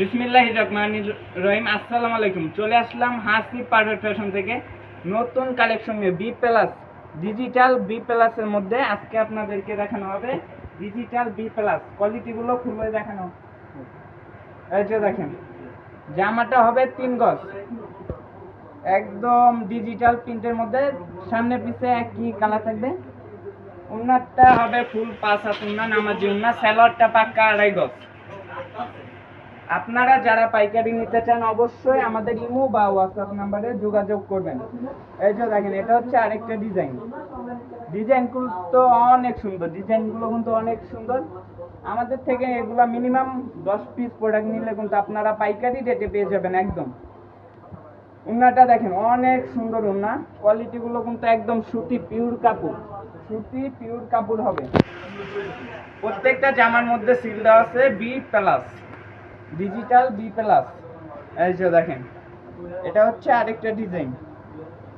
বিসমিল্লাহ রহমান রহিম, আসসালামু আলাইকুম। চলে আসলাম হাসি পারফেক্ট ফ্যাশন থেকে নতুন কালেকশন নিয়ে বি প্লাস ডিজিটাল বি প্লাসের মধ্যে আজকে আপনাদেরকে দেখানো হবে ডিজিটাল বি প্লাস কোয়ালিটিগুলো খুলে দেখানো। এই যে দেখেন, জামাটা হবে তিন গজ। একদম ডিজিটাল প্রিন্টের মধ্যে, সামনে পিছে একই কালার থাকবে। উন্নারটা হবে ফুল পাঁচ হাত উন্না নামাজি উন্না স্যালোয়ারটা পাক্কা আড়াই গজ। আপনারা যারা পাইকারি নিতে চান অবশ্যই আমাদের ইমো বা হোয়াটসঅ্যাপ নাম্বারে যোগাযোগ করবেন। এই যে দেখেন, এটা হচ্ছে আরেকটা ডিজাইন। ডিজাইনগুলো তো অনেক সুন্দর, ডিজাইনগুলো কিন্তু অনেক সুন্দর। আমাদের থেকে এগুলো মিনিমাম দশ পিস প্রোডাক্ট নিলে কিন্তু আপনারা পাইকারি রেটে পেয়ে যাবেন একদম। উন্নাটা দেখেন, অনেক সুন্দর উন্না। কোয়ালিটিগুলো কিন্তু একদম সুতি পিওর কাপড়। সুতি পিওর কাপড় হবে। প্রত্যেকটা জামার মধ্যে সিল দেওয়া আছে B plus digital B plus এই যে দেখেন, এটা হচ্ছে আরেকটা ডিজাইন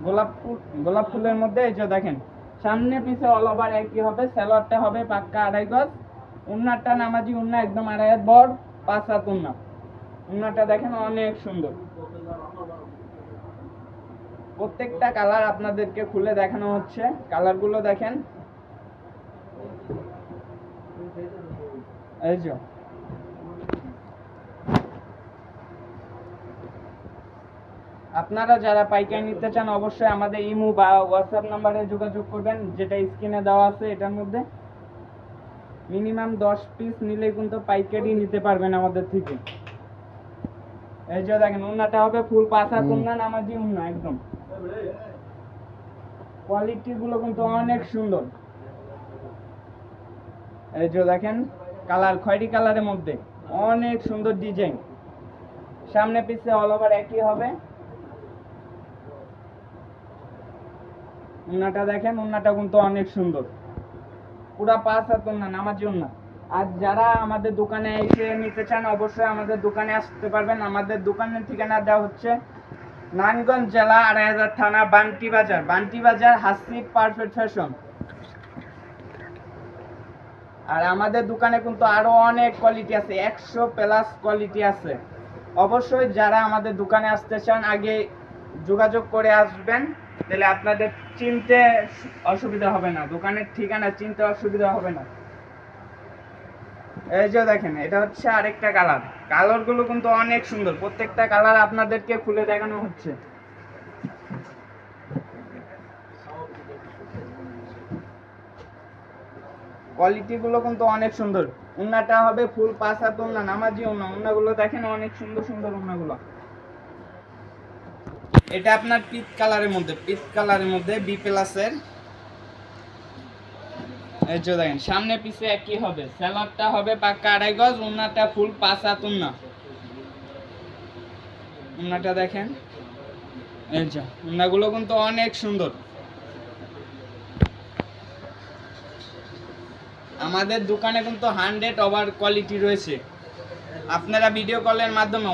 গোলাপ ফুল, গোলাপ ফুলের মধ্যে এই যে দেখেন, সামনে পিছে অল ওভার একই হবে, সালোয়ারটা হবে পাক্কা আড়াই গজ। উন্নারটা নামাজি উন্না, একদম আড়াই হাত বড়, পাঁচ হাত উন্না। উন্নাটা দেখেন অনেক সুন্দর। প্রত্যেকটা কালার আপনাদেরকে খুলে দেখানো হচ্ছে। কালারগুলো দেখেন। এই যে আপনারা যারা পাইকারি নিতে চান অবশ্যই আমাদের ইমো বা হোয়াটসঅ্যাপ নাম্বারে যোগাযোগ করবেন। যেটা স্ক্রিনে দেওয়া আছে এটার মধ্যে। মিনিমাম দশ পিস নিলে কিন্তু পাইকারি নিতে পারবেন আমাদের থেকে। এই যে দেখেন উন্নাটা হবে ফুল পাঁচা উন্না নামাজি উন্না একদম। কোয়ালিটি গুলো কিন্তু অনেক সুন্দর। এই যে দেখেন কালার খয়েরি কালারের মধ্যে অনেক সুন্দর ডিজাইন। সামনে পিছে অল ওভার একই হবে। উন্নাটা দেখেন, উন্নাটা কিন্তু অনেক সুন্দর। পুরা পাঁচ হাত উন্না নামাজি উন্না আর যারা আমাদের দোকানে এসে নিতে চান, অবশ্যই আমাদের দোকানে আসতে পারবেন। আমাদের দোকানের ঠিকানা দেওয়া হচ্ছে নারায়ণগঞ্জ জেলা আড়াই হাজার থানা বান্টি বাজার। বান্টি বাজার হাসি পারফেক্ট ফ্যাশন আর আমাদের দোকানে কিন্তু আরও অনেক কোয়ালিটি আছে, একশো প্লাস কোয়ালিটি আছে। অবশ্যই যারা আমাদের দোকানে আসতে চান, আগে যোগাযোগ করে আসবেন। তাহলে আপনাদের চিনতে অসুবিধা হবে না। দোকানের ঠিকানা চিনতে অসুবিধা হবে না। এই যে দেখেন, এটা হচ্ছে আরেকটা কালার কালারগুলো কিন্তু অনেক সুন্দর। প্রত্যেকটা কালার আপনাদেরকে খুলে দেখানো হচ্ছে। কোয়ালিটি গুলো কিন্তু অনেক সুন্দর। উন্নাটা হবে ফুল পাঁচ হাত উন্না, নামাজি উন্না। উন্নাগুলো দেখেন অনেক সুন্দর সুন্দর উন্নাগুলো। এটা আপনার পিচ কালারের মধ্যে পিচ কালারের মধ্যে বি প্লাসের এই যে দেখেন, সামনে পিছে একই হবে স্যালাডটা হবে পাক্কা আড়াই গজ, উন্নাটা ফুল পাঁচ হাত উন্না। দেখেন। এই যে, উন্নাগুলো কিন্তু অনেক সুন্দর। আমাদের দোকানে কিন্তু হান্ড্রেড ওভার কোয়ালিটি রয়েছে। আপনারা ভিডিও কলের মাধ্যমে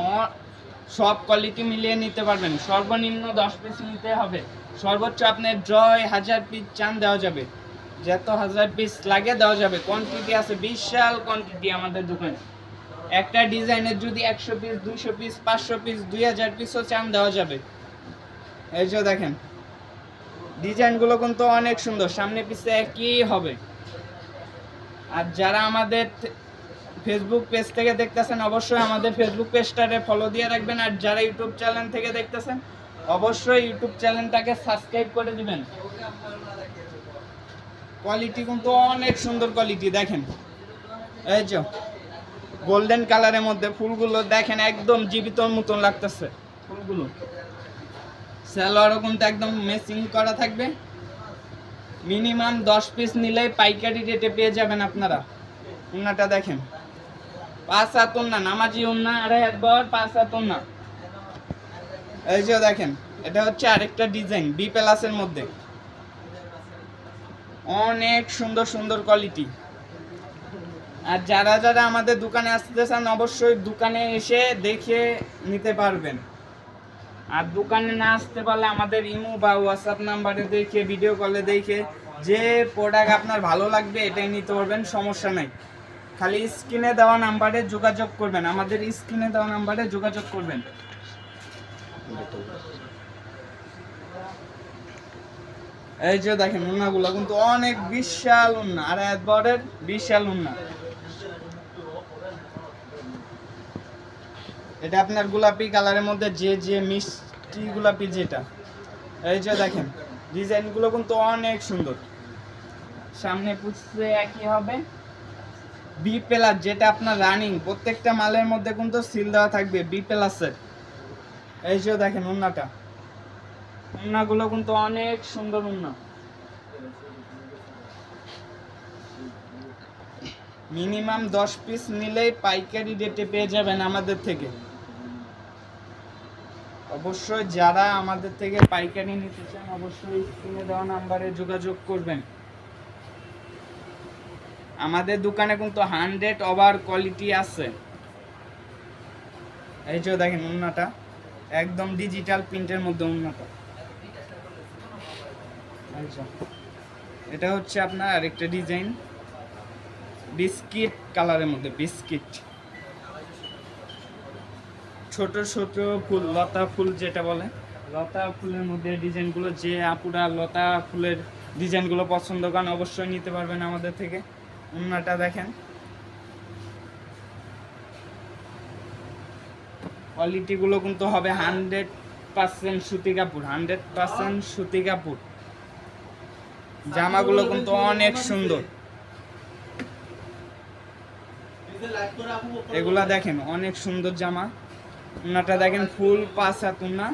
সব কোয়ালিটি মিলিয়ে নিতে পারবেন। সর্বনিম্ন দশ পিস নিতে হবে। সর্বোচ্চ আপনার জয় হাজার পিস চান দেওয়া যাবে। যত হাজার পিস লাগে দেওয়া যাবে। কোয়ান্টিটি আছে বিশাল কোয়ান্টিটি আমাদের দোকানে। একটা ডিজাইনের যদি একশো পিস দুইশো পিস পাঁচশো পিস দুই হাজার পিসও চান দেওয়া যাবে। এই যে দেখেন, ডিজাইনগুলো কিন্তু অনেক সুন্দর। সামনে পিছে একই হবে। আর যারা আমাদের ফেসবুক পেজ থেকে দেখতেছেন, অবশ্যই আমাদের ফেসবুক পেজটারে ফলো দিয়ে রাখবেন। আর যারা ইউটিউব চ্যানেল থেকে দেখতেছেন, অবশ্যই ইউটিউব চ্যানেলটাকে সাবস্ক্রাইব করে দিবেন। কোয়ালিটি কিন্তু অনেক সুন্দর কোয়ালিটি দেখেন। এই যে গোল্ডেন কালারের মধ্যে ফুলগুলো দেখেন, একদম জীবিত মতন লাগতেছে ফুলগুলো। স্যালোয়ারও কিন্তু একদম মেসিং করা থাকবে। মিনিমাম দশ পিস নিলেই পাইকারি রেটে পেয়ে যাবেন আপনারা। উন্নাটা দেখেন। পাঁচ হাত উন্না নামাজি উন্না হাত পাঁচ যে দেখেন, এটা হচ্ছে আরেকটা ডিজাইন বি মধ্যে। অনেক সুন্দর সুন্দর কোয়ালিটি আর যারা যারা আমাদের দোকানে আসতে চান, অবশ্যই দোকানে এসে দেখে নিতে পারবেন। আর দোকানে না আসতে পারলে আমাদের ইমো বা হোয়াটসঅ্যাপ নাম্বারে দেখে ভিডিও কলে দেখে যে প্রোডাক্ট আপনার ভালো লাগবে, এটাই নিতে পারবেন, সমস্যা নাই। খালি স্ক্রিনে দেওয়া নাম্বারে যোগাযোগ করবেন। আমাদের স্ক্রিনে দেওয়া নাম্বারে যোগাযোগ করবেন। এই যে দেখেন, উন্নাগুলো কিন্তু অনেক বিশাল উন্না। আর এক বরের বিশাল উন্না। এটা আপনার গোলাপি কালারের মধ্যে যে যে মিষ্টি গোলাপি যেটা। এই যে দেখেন, ডিজাইনগুলো কিন্তু অনেক সুন্দর। সামনে পুষতে একই হবে। বি প্লাস যেটা আপনার রানিং প্রত্যেকটা মালের মধ্যে কিন্তু সিল দেওয়া থাকবে বি প্লাসের এই যে দেখেন উন্নাটা। উন্নাগুলো কিন্তু অনেক সুন্দর উন্না। মিনিমাম দশ পিস নিলেই পাইকারি রেটে পেয়ে যাবেন আমাদের থেকে। অবশ্যই যারা আমাদের থেকে পাইকারি নিতে চান, অবশ্যই স্ক্রিনে দেওয়া নাম্বারে যোগাযোগ করবেন। আমাদের দোকানে কিন্তু হান্ড্রেড ওভার কোয়ালিটি আছে। এই যে দেখেন উন্নাটা, একদম ডিজিটাল প্রিন্টের মধ্যে উন্নাটা। এটা হচ্ছে আপনার আরেকটা ডিজাইন বিস্কিট কালারের মধ্যে, বিস্কিট। ছোট ছোট ফুল, লতা ফুল যেটা বলে। লতা ফুলের মধ্যে ডিজাইনগুলো যে আপুরা লতা ফুলের ডিজাইনগুলো পছন্দ করেন, অবশ্যই নিতে পারবেন আমাদের থেকে। উন্নাটা দেখেন। কোয়ালিটিগুলো কিন্তু হবে হান্ড্রেড পার্সেন্ট সুতি কাপড় হান্ড্রেড পার্সেন্ট সুতি কাপড় জামাগুলো কিন্তু অনেক সুন্দর। এগুলা দেখেন, অনেক সুন্দর জামা। উন্নাটা দেখেন ফুল পাঁচ উন্না।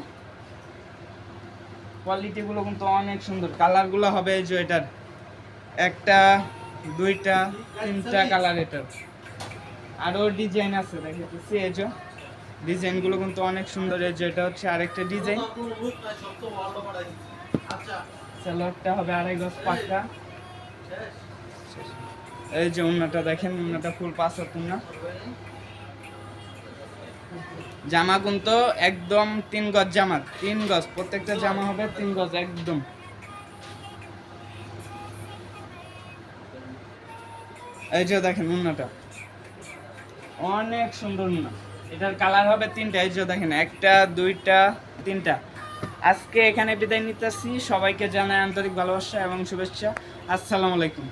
কোয়ালিটি গুলো কিন্তু অনেক সুন্দর। কালারগুলো হবে যে এটার। একটা দুইটা, তিনটা কালার এটার। আরও ডিজাইন আছে দেখেছি এই যে। ডিজাইনগুলো কিন্তু অনেক সুন্দর, এই যে এটা হচ্ছে আরেকটা ডিজাইন সালোয়ারটা হবে আড়াই গজ পাক্কা এই যে উন্নাটা দেখেন উন্নাটা ফুল পাঁচ উন্না জামা কিন্তু একদম তিন গজ জামা। তিন গজ, প্রত্যেকটা জামা হবে তিন গজ, একদম। এই যে দেখেন উন্নাটা। অনেক সুন্দর উন্না। এটার কালার হবে তিনটা, এই যে দেখেন, একটা, দুইটা, তিনটা। আজকে এখানে বিদায় নিতেছি। সবাইকে জানাই আন্তরিক ভালোবাসা এবং শুভেচ্ছা। আসসালামু আলাইকুম।